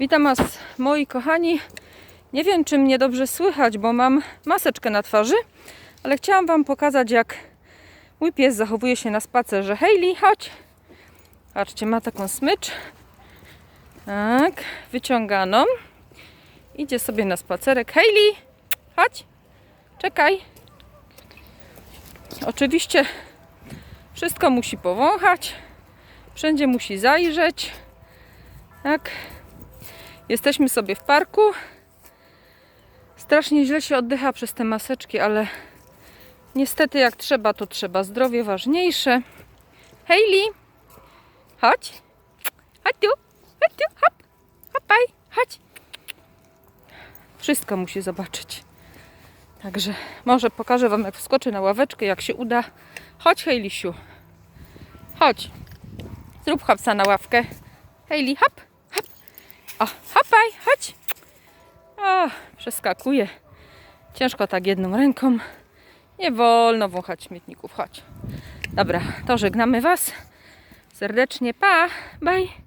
Witam Was, moi kochani. Nie wiem, czy mnie dobrze słychać, bo mam maseczkę na twarzy, ale chciałam Wam pokazać, jak mój pies zachowuje się na spacerze. Hailey, chodź. Patrzcie, ma taką smycz. Tak, wyciąganą. Idzie sobie na spacerek. Hailey, chodź. Czekaj. Oczywiście wszystko musi powąchać. Wszędzie musi zajrzeć. Tak. Jesteśmy sobie w parku. Strasznie źle się oddycha przez te maseczki, ale niestety jak trzeba, to trzeba. Zdrowie ważniejsze. Hailey, chodź. Chodź tu, chodź tu, hop, hopaj, chodź. Wszystko musi zobaczyć. Także może pokażę Wam, jak wskoczy na ławeczkę, jak się uda. Chodź, Haileysiu. Chodź. Zrób hopsa na ławkę. Hailey, hop, hop. O, hopaj, chodź. O, przeskakuje. Ciężko tak jedną ręką. Nie wolno wąchać śmietników. Chodź. Dobra, to żegnamy Was. Serdecznie pa. Bye.